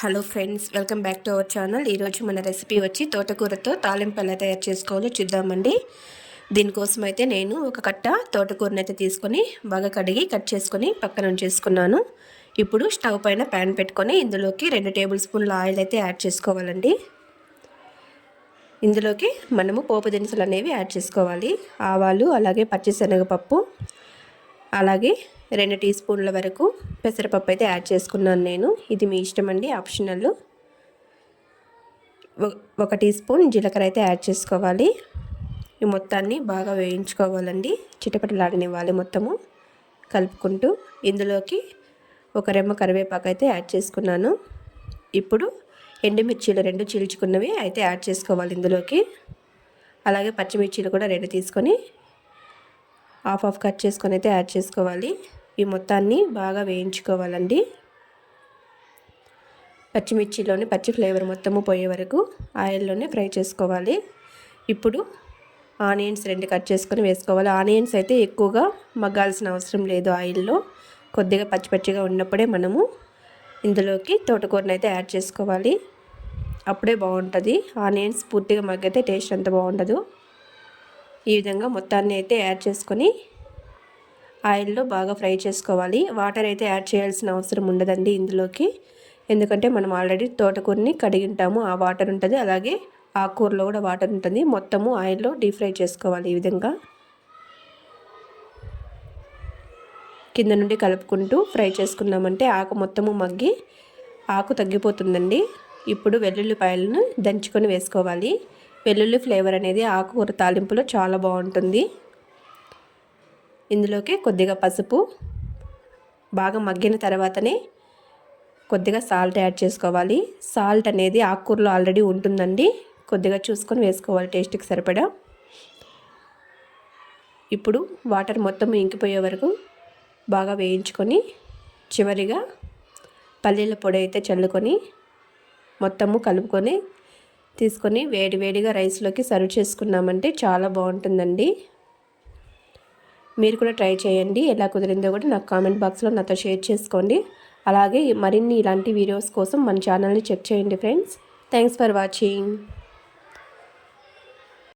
Hello friends welcome back to our channel ఈరోజు మన recipe వచ్చి తోటకూరతో తాలింపు ఎలా తయారు చేసుకోవాలో చూద్దామండి. దీనికోసం అయితే నేను ఒక కట్ట తోటకూరని అయితే తీసుకొని బాగా కడిగి కట్ చేసుకొని పక్కన ఉంచేసుకున్నాను. ఇప్పుడు స్టవ్ పైన ప్యాన్ పెట్టుకొని ఇందులోకి రెండు టేబుల్ స్పూన్ల ఆయిల్ అయితే యాడ్ చేసుకోవాలండి. ఇందులోకి మనము పోపు దినుసులు అనేవి యాడ్ చేసుకోవాలి. ఆవాలు అలాగే పచ్చిశనగపప్పు అలాగే రెండు టీ స్పూన్ల వరకు పెసరపప్పు అయితే యాడ్ చేసుకున్నాను నేను. ఇది మీ ఇష్టం అండి ఆప్షనల్. ఒక టీ స్పూన్ జీలకర్ర అయితే యాడ్ చేసుకోవాలి. ఈ మొత్తాన్ని బాగా వేయించుకోవాలండి. చిటపటలాడనివ్వాలి మొత్తము కలుపుకుంటూ. ఇందులోకి ఒక రెమ్మ కరివేపాకు అయితే యాడ్ చేసుకున్నాను. ఇప్పుడు ఎండుమిర్చీలు రెండు చీల్చుకున్నవి అయితే యాడ్ చేసుకోవాలి ఇందులోకి. అలాగే పచ్చిమిర్చీలు కూడా రెండు తీసుకొని హాఫ్ హాఫ్ కట్ చేసుకొని అయితే యాడ్ చేసుకోవాలి. ఈ మొత్తాన్ని బాగా వేయించుకోవాలండి. పచ్చిమిర్చిలోని పచ్చి ఫ్లేవర్ మొత్తము పోయే వరకు ఆయిల్లోనే ఫ్రై చేసుకోవాలి. ఇప్పుడు ఆనియన్స్ రెండు కట్ చేసుకొని వేసుకోవాలి. ఆనియన్స్ అయితే ఎక్కువగా మగ్గాల్సిన అవసరం లేదు ఆయిల్లో. కొద్దిగా పచ్చి పచ్చిగా ఉన్నప్పుడే మనము ఇందులోకి తోటకూరని అయితే యాడ్ చేసుకోవాలి. అప్పుడే బాగుంటుంది. ఆనియన్స్ పూర్తిగా మగ్గితే టేస్ట్ అంత బాగుండదు. ఈ విధంగా మొత్తాన్ని అయితే యాడ్ చేసుకొని ఆయిల్లో బాగా ఫ్రై చేసుకోవాలి. వాటర్ అయితే యాడ్ చేయాల్సిన అవసరం ఉండదండి ఇందులోకి. ఎందుకంటే మనం ఆల్రెడీ తోటకూరని కడిగింటాము. ఆ వాటర్ ఉంటుంది. అలాగే ఆకుకూరలో కూడా వాటర్ ఉంటుంది. మొత్తము ఆయిల్లో డీప్ ఫ్రై చేసుకోవాలి ఈ విధంగా. కింద నుండి కలుపుకుంటూ ఫ్రై చేసుకున్నామంటే ఆకు మొత్తము మగ్గి ఆకు తగ్గిపోతుందండి. ఇప్పుడు వెల్లుల్లిపాయలను దంచుకొని వేసుకోవాలి. వెల్లుల్లి ఫ్లేవర్ అనేది ఆకుకూర తాలింపులో చాలా బాగుంటుంది. ఇందులోకి కొద్దిగా పసుపు బాగా మగ్గిన తర్వాతనే కొద్దిగా సాల్ట్ యాడ్ చేసుకోవాలి. సాల్ట్ అనేది ఆకుకూరలో ఆల్రెడీ ఉంటుందండి. కొద్దిగా చూసుకొని వేసుకోవాలి టేస్ట్కి సరిపడా. ఇప్పుడు వాటర్ మొత్తం ఇంకిపోయే వరకు బాగా వేయించుకొని చివరిగా పల్లీల పొడి అయితే చల్లుకొని మొత్తము కలుపుకొని తీసుకొని వేడి వేడిగా రైస్లోకి సర్వ్ చేసుకున్నామంటే చాలా బాగుంటుందండి. మీరు కూడా ట్రై చేయండి. ఎలా కుదిరిందో కూడా నాకు కామెంట్ బాక్స్లో నాతో షేర్ చేసుకోండి. అలాగే మరిన్ని ఇలాంటి వీడియోస్ కోసం మన ఛానల్ని చెక్ చేయండి ఫ్రెండ్స్. Thanks for watching.